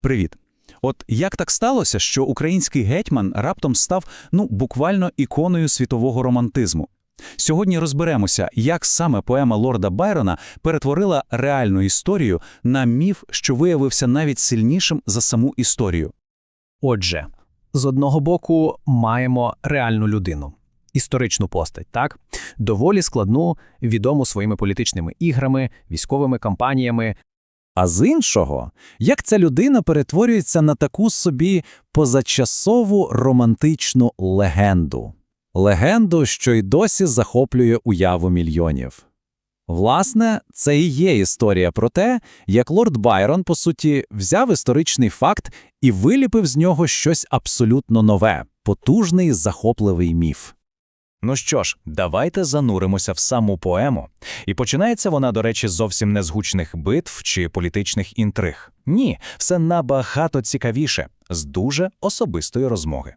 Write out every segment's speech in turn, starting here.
Привіт. От як так сталося, що український гетьман раптом став ну буквально іконою світового романтизму? Сьогодні розберемося, як саме поема лорда Байрона перетворила реальну історію на міф, що виявився навіть сильнішим за саму історію. Отже, з одного боку маємо реальну людину, історичну постать, так? Доволі складну, відому своїми політичними іграми, військовими кампаніями. А з іншого, як ця людина перетворюється на таку собі позачасову романтичну легенду. Легенду, що й досі захоплює уяву мільйонів. Власне, це і є історія про те, як лорд Байрон, по суті, взяв історичний факт і виліпив з нього щось абсолютно нове, потужний захопливий міф. Ну що ж, давайте зануримося в саму поему. І починається вона, до речі, зовсім не з гучних битв чи політичних інтриг. Ні, все набагато цікавіше, з дуже особистої розмоги.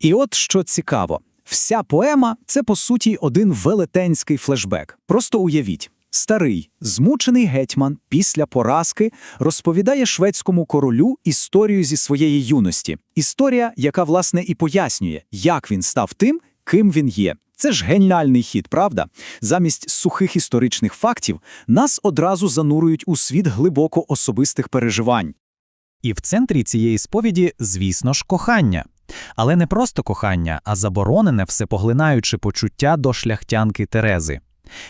І от що цікаво, вся поема це по суті один велетенський флешбек. Просто уявіть. Старий, змучений гетьман після поразки розповідає шведському королю історію зі своєї юності. Історія, яка, власне, і пояснює, як він став тим, ким він є. Це ж геніальний хід, правда? Замість сухих історичних фактів нас одразу занурюють у світ глибоко особистих переживань. І в центрі цієї сповіді, звісно ж, кохання. Але не просто кохання, а заборонене всепоглинаюче почуття до шляхтянки Терези.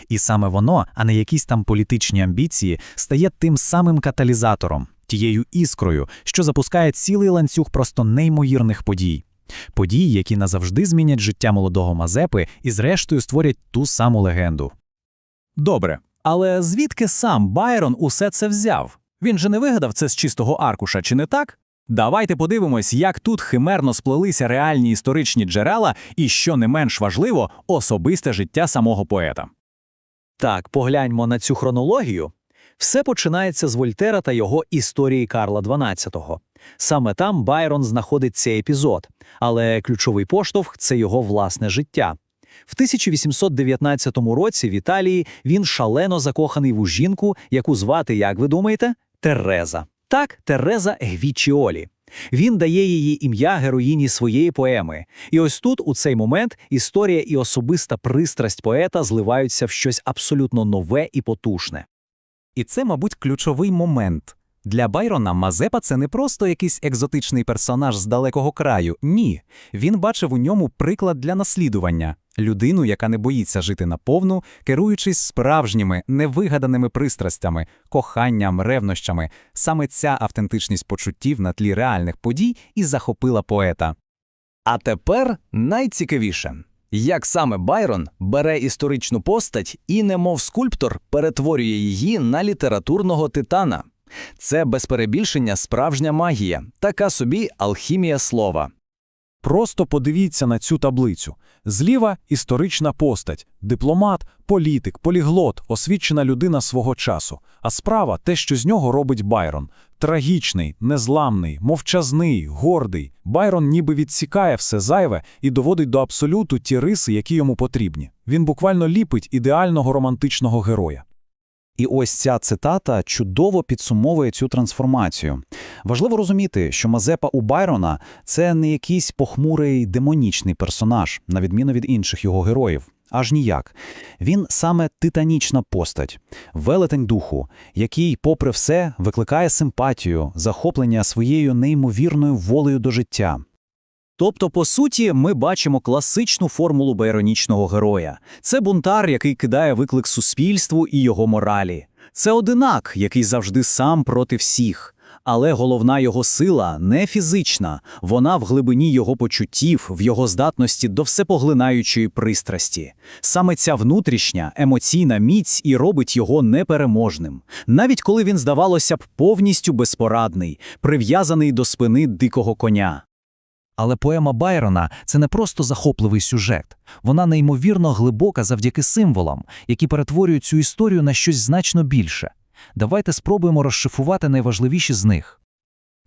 І саме воно, а не якісь там політичні амбіції, стає тим самим каталізатором, тією іскрою, що запускає цілий ланцюг просто неймовірних подій. Подій, які назавжди змінять життя молодого Мазепи і, зрештою, створять ту саму легенду. Добре, але звідки сам Байрон усе це взяв? Він же не вигадав це з чистого аркуша, чи не так? Давайте подивимось, як тут химерно сплелися реальні історичні джерела і, що не менш важливо, особисте життя самого поета. Так, погляньмо на цю хронологію. Все починається з Вольтера та його історії Карла XII. Саме там Байрон знаходить цей епізод, але ключовий поштовх це його власне життя. В 1819 році в Італії він шалено закоханий в жінку, яку звати, як ви думаєте, Тереза. Так, Тереза Гвічіолі. Він дає її ім'я героїні своєї поеми. І ось тут, у цей момент, історія і особиста пристрасть поета зливаються в щось абсолютно нове і потужне. І це, мабуть, ключовий момент. Для Байрона Мазепа це не просто якийсь екзотичний персонаж з далекого краю. Ні. Він бачив у ньому приклад для наслідування людину, яка не боїться жити наповну, керуючись справжніми, невигаданими пристрастями, коханням, ревнощами. Саме ця автентичність почуттів на тлі реальних подій і захопила поета. А тепер найцікавіше. Як саме Байрон бере історичну постать і, немов скульптор, перетворює її на літературного титана. Це без перебільшення справжня магія, така собі алхімія слова. Просто подивіться на цю таблицю. Зліва – історична постать, дипломат, політик, поліглот, освічена людина свого часу. А справа – те, що з нього робить Байрон. Трагічний, незламний, мовчазний, гордий. Байрон ніби відсікає все зайве і доводить до абсолюту ті риси, які йому потрібні. Він буквально ліпить ідеального романтичного героя. І ось ця цитата чудово підсумовує цю трансформацію. Важливо розуміти, що Мазепа у Байрона це не якийсь похмурий демонічний персонаж, на відміну від інших його героїв. Аж ніяк. Він саме титанічна постать, велетень духу, який, попри все, викликає симпатію, захоплення своєю неймовірною волею до життя. Тобто, по суті, ми бачимо класичну формулу байронічного героя. Це бунтар, який кидає виклик суспільству і його моралі. Це одинак, який завжди сам проти всіх. Але головна його сила не фізична, вона в глибині його почуттів, в його здатності до всепоглинаючої пристрасті. Саме ця внутрішня емоційна міць і робить його непереможним, навіть коли він, здавалося б, повністю безпорадний, прив'язаний до спини дикого коня. Але поема Байрона це не просто захопливий сюжет, вона неймовірно глибока завдяки символам, які перетворюють цю історію на щось значно більше. Давайте спробуємо розшифувати найважливіші з них.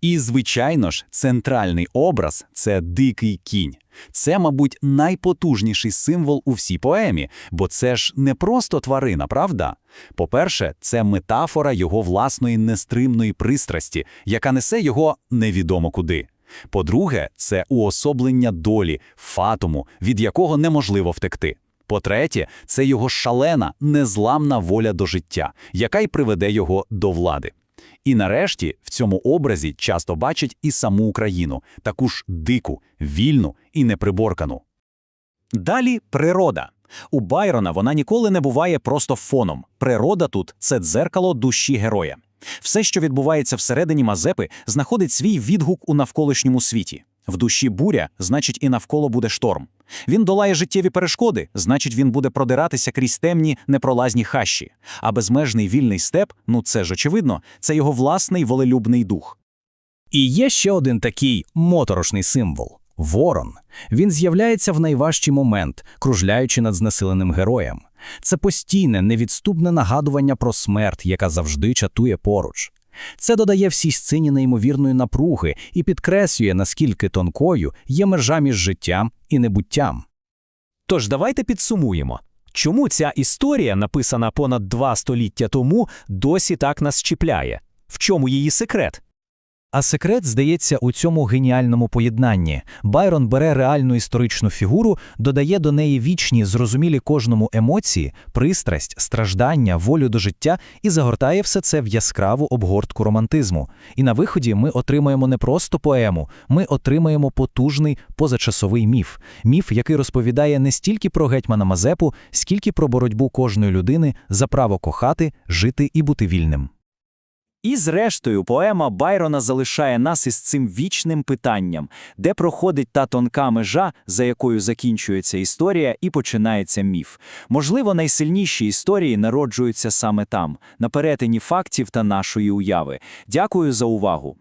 І, звичайно ж, центральний образ це дикий кінь. Це, мабуть, найпотужніший символ у всій поемі, бо це ж не просто тварина, правда? По-перше, це метафора його власної нестримної пристрасті, яка несе його невідомо куди. По-друге, це уособлення долі, фатуму, від якого неможливо втекти. По-третє, це його шалена, незламна воля до життя, яка й приведе його до влади. І нарешті в цьому образі часто бачать і саму Україну, таку ж дику, вільну і неприборкану. Далі природа. У Байрона вона ніколи не буває просто фоном. Природа тут це дзеркало душі героя. Все, що відбувається всередині Мазепи, знаходить свій відгук у навколишньому світі. В душі буря, значить, і навколо буде шторм. Він долає життєві перешкоди, значить, він буде продиратися крізь темні непролазні хащі. А безмежний вільний степ, ну це ж очевидно, це його власний волелюбний дух. І є ще один такий моторошний символ ворон. Він з'являється в найважчий момент, кружляючи над знесиленим героєм. Це постійне, невідступне нагадування про смерть, яка завжди чатує поруч. Це додає всій сцені неймовірної напруги і підкреслює, наскільки тонкою є межа між життям і небуттям. Тож давайте підсумуємо. Чому ця історія, написана понад два століття тому, досі так нас чіпляє? В чому її секрет? А секрет, здається, у цьому геніальному поєднанні. Байрон бере реальну історичну фігуру, додає до неї вічні, зрозумілі кожному емоції, пристрасть, страждання, волю до життя і загортає все це в яскраву обгортку романтизму. І на виході ми отримаємо не просто поему, ми отримаємо потужний позачасовий міф. Міф, який розповідає не стільки про гетьмана Мазепу, скільки про боротьбу кожної людини за право кохати, жити і бути вільним. І зрештою, поема Байрона залишає нас із цим вічним питанням, де проходить та тонка межа, за якою закінчується історія і починається міф. Можливо, найсильніші історії народжуються саме там, на перетині фактів та нашої уяви. Дякую за увагу.